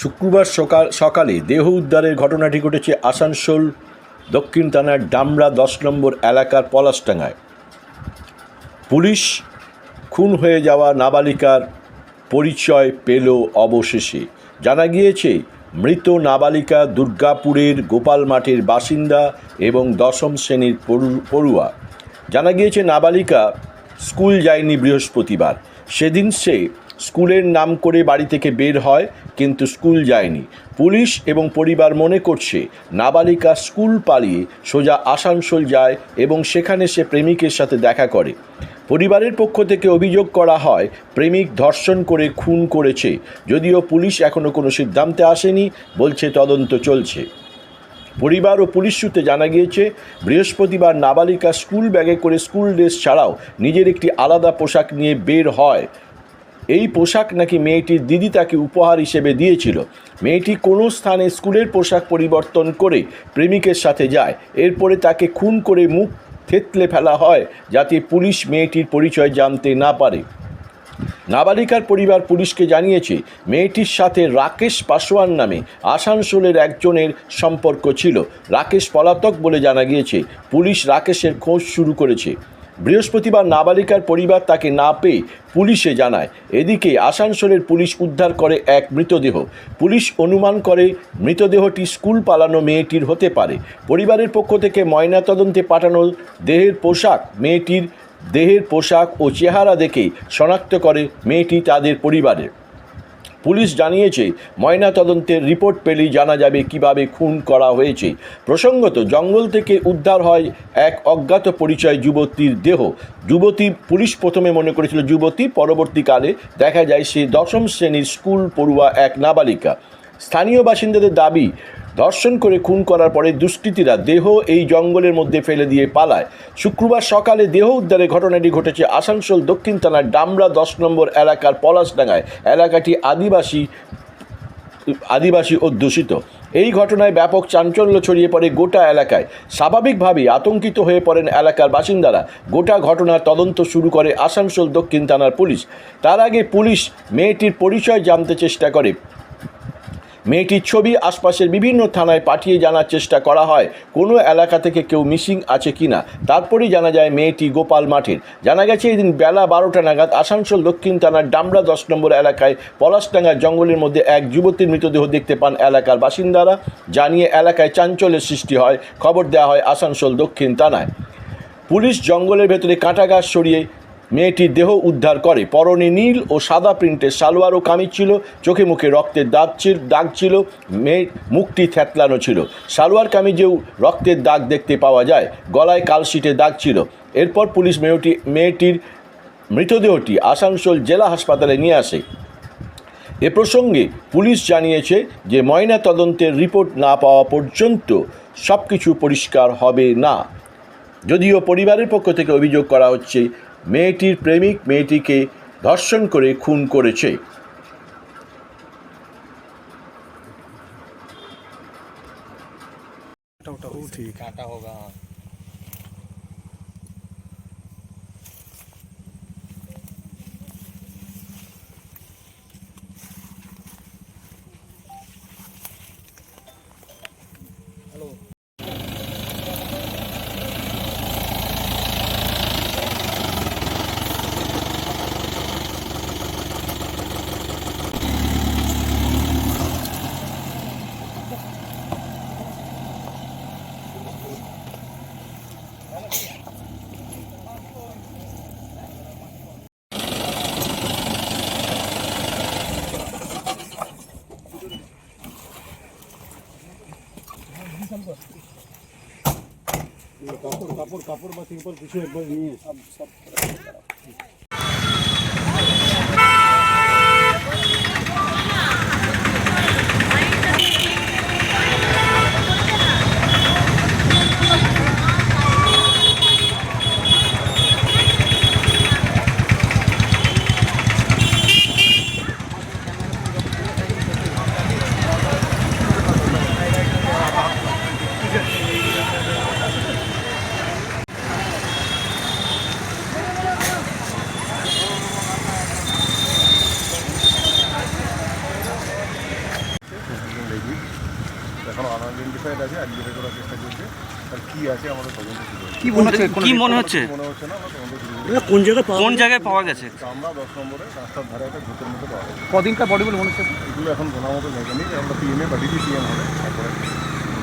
শুক্রবার সকাল সকালে দেহ উদ্ধারের ঘটনাটি ঘটেছে আসানসোল, দক্ষিণ থানার ডামরা দশ নম্বর এলাকার পলাশডাঙ্গায়। পুলিশ খুন হয়ে যাওয়া নাবালিকার পরিচয় পেল অবশেষে। জানা গিয়েছে, মৃত নাবালিকা দুর্গাপুরের গোপাল মাঠের বাসিন্দা এবং দশম শ্রেণির পড়ুয়া। জানা গিয়েছে, নাবালিকা স্কুল যায়নি বৃহস্পতিবার। সেদিন সে স্কুলের নাম করে বাড়ি থেকে বের হয়, কিন্তু স্কুল যায়নি। পুলিশ এবং পরিবার মনে করছে, নাবালিকা স্কুল পালিয়ে সোজা আসানসোল যায় এবং সেখানে সে প্রেমিকের সাথে দেখা করে। পরিবারের পক্ষ থেকে অভিযোগ করা হয়, প্রেমিক ধর্ষণ করে খুন করেছে। যদিও পুলিশ এখনও কোনো সিদ্ধান্তে আসেনি, বলছে তদন্ত চলছে। পরিবার ও পুলিশ সূত্রে জানা গিয়েছে, বৃহস্পতিবার নাবালিকা স্কুল ব্যাগে করে স্কুল ড্রেস ছাড়াও নিজের একটি আলাদা পোশাক নিয়ে বের হয়। এই পোশাক নাকি মেয়েটির দিদি তাকে উপহার হিসেবে দিয়েছিল? মেয়েটি কোনো স্থানে স্কুলের পোশাক পরিবর্তন করে প্রেমিকের সাথে যায়? এরপরে তাকে খুন করে মুখ থেতলে ফেলা হয় যাতে পুলিশ মেয়েটির পরিচয় জানতে না পারে। নাবালিকার পরিবার পুলিশকে জানিয়েছে, মেয়েটির সাথে রাকেশ পাসোয়ান নামে আসানসোলের একজনের সম্পর্ক ছিল। রাকেশ পলাতক বলে জানা গিয়েছে, পুলিশ রাকেশের খোঁজ শুরু করেছে। বৃহস্পতিবার নাবালিকার পরিবার তাকে না পেয়ে পুলিশে জানায়। এদিকে আসানসোলের পুলিশ উদ্ধার করে এক মৃতদেহ। পুলিশ অনুমান করে মৃতদেহটি স্কুল পালানো মেয়েটির হতে পারে। পরিবারের পক্ষ থেকে ময়নাতদন্তে পাঠানো দেহের পোশাক মেয়েটির দেহের পোশাক ও চেহারা দেখে শনাক্ত করে মেয়েটি তাদের পরিবারের। পুলিশ জানিয়েছে ময়নাতদন্তের রিপোর্ট পেলেই জানা যাবে কীভাবে খুন করা হয়েছে। প্রসঙ্গত, জঙ্গল থেকে উদ্ধার হয় এক অজ্ঞাত পরিচয় যুবতীর দেহ। যুবতী পুলিশ প্রথমে মনে করেছিল, যুবতী, পরবর্তীকালে দেখা যায় সে দশম শ্রেণির স্কুল পড়ুয়া এক নাবালিকা। স্থানীয় বাসিন্দাদের দাবি ধর্ষণ করে খুন করার পরে দুষ্কৃতীরা দেহ এই জঙ্গলের মধ্যে ফেলে দিয়ে পালায়। শুক্রবার সকালে দেহ উদ্ধারের ঘটনাটি ঘটেছে আসানসোল দক্ষিণ থানার ডামরা দশ নম্বর এলাকার পলাশডাঙ্গায়। এলাকাটি আদিবাসী আদিবাসী অধ্যুষিত এই ঘটনায় ব্যাপক চাঞ্চল্য ছড়িয়ে পড়ে গোটা এলাকায়। স্বাভাবিকভাবেই আতঙ্কিত হয়ে পড়েন এলাকার বাসিন্দারা। গোটা ঘটনার তদন্ত শুরু করে আসানসোল দক্ষিণ থানার পুলিশ। তার আগে পুলিশ মেয়েটির পরিচয় জানতে চেষ্টা করে। মেয়েটির ছবি আশপাশের বিভিন্ন থানায় পাঠিয়ে জানার চেষ্টা করা হয়। কোনো এলাকা থেকে কেউ মিসিং আছে কি না তারপরেই জানা যায় মেয়েটি গোপাল মাঠের। জানা গেছে, এদিন বেলা বারোটা নাগাদ আসানসোল দক্ষিণ থানার ডামরা দশ নম্বর এলাকায় পলাশডাঙ্গা জঙ্গলের মধ্যে এক যুবতীর মৃতদেহ দেখতে পান এলাকার বাসিন্দারা। জানিয়ে এলাকায় চাঞ্চল্যের সৃষ্টি হয়। খবর দেওয়া হয় আসানসোল দক্ষিণ থানায়। পুলিশ জঙ্গলের ভেতরে কাঁটা গাছ সরিয়ে মেয়েটির দেহ উদ্ধার করে। পরনে নীল ও সাদা প্রিন্টের সালোয়ার ও কামিজ ছিল। চোখে মুখে রক্তের দাগ ছিল দাগ ছিল। মেয়ের মুখটি থ্যাতলানো ছিল। সালোয়ার কামিজেও রক্তের দাগ দেখতে পাওয়া যায়। গলায় কালশিটে দাগ ছিল। এরপর পুলিশ মেয়েটি মেয়েটির মৃতদেহটি আসানসোল জেলা হাসপাতালে নিয়ে আসে। এ প্রসঙ্গে পুলিশ জানিয়েছে যে, ময়না তদন্তের রিপোর্ট না পাওয়া পর্যন্ত সব কিছু পরিষ্কার হবে না। যদিও পরিবারের পক্ষ থেকে অভিযোগ করা হচ্ছে মেয়েটির প্রেমিক মেয়েটিকে ধর্ষণ করে খুন করেছে। कापड़ कापड़ कापड़ बस एक कुछ नहीं है। सब सब সাইড আছে আইডেন্টিফাই করার চেষ্টা করছে আর কি আছে আমাদের তদন্ত শুরু হয়েছে। কি মনে হচ্ছে? কি মনে হচ্ছে? মনে হচ্ছে না আমরা তদন্ত শুরু করেছি কোন জায়গায় কোন জায়গায় পাওয়া গেছে? আমরা দশ নম্বরে রাস্তার ধারে একটা ভূতের মতো পাওয়া গেছে। কদিনকার বডি বলে মনে হচ্ছে? এগুলো এখন বোনার মতো জায়গা নেই আমরা পিএমএ বা ডিপি পিএম হবে তারপরে